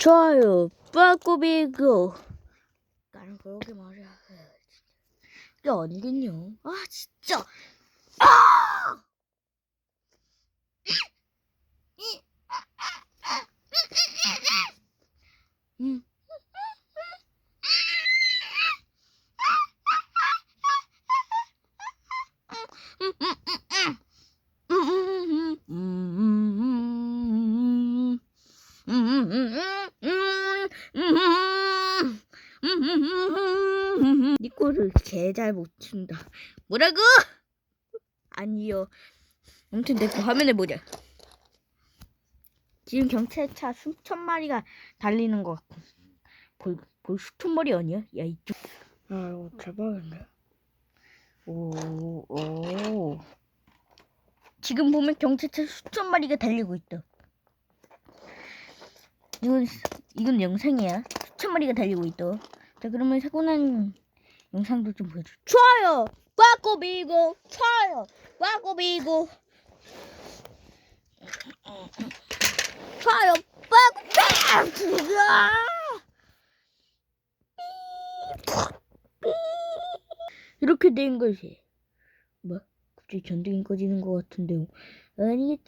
좋아요, 빠꾸비고. 나는 그러게 말이야. 이게 아니겠냐? 아, 진짜. 아! 음. 니꼬를 개 잘못 춘다. 뭐라고? 아니요. 아무튼 내그 화면에 보자. 지금 경찰차 수천 마리가 달리는 것 같고. 볼, 볼 수천 마리 아니야? 야, 이쪽. 아, 이거 대박인데? 오, 오. 지금 보면 경찰차 수천 마리가 달리고 있다. 이건, 이건 영상이야. 수천 마리가 달리고 있다. 자, 그러면 사고 난 영상도 좀 보여줘. 좋아요! 꽉꼬비고! 좋아요! 꽉꼬비고! 좋아요! 꽉꼬비고! 이렇게 된 것이 뭐? 갑자기 전등이 꺼지는 것 같은데 아니겠지?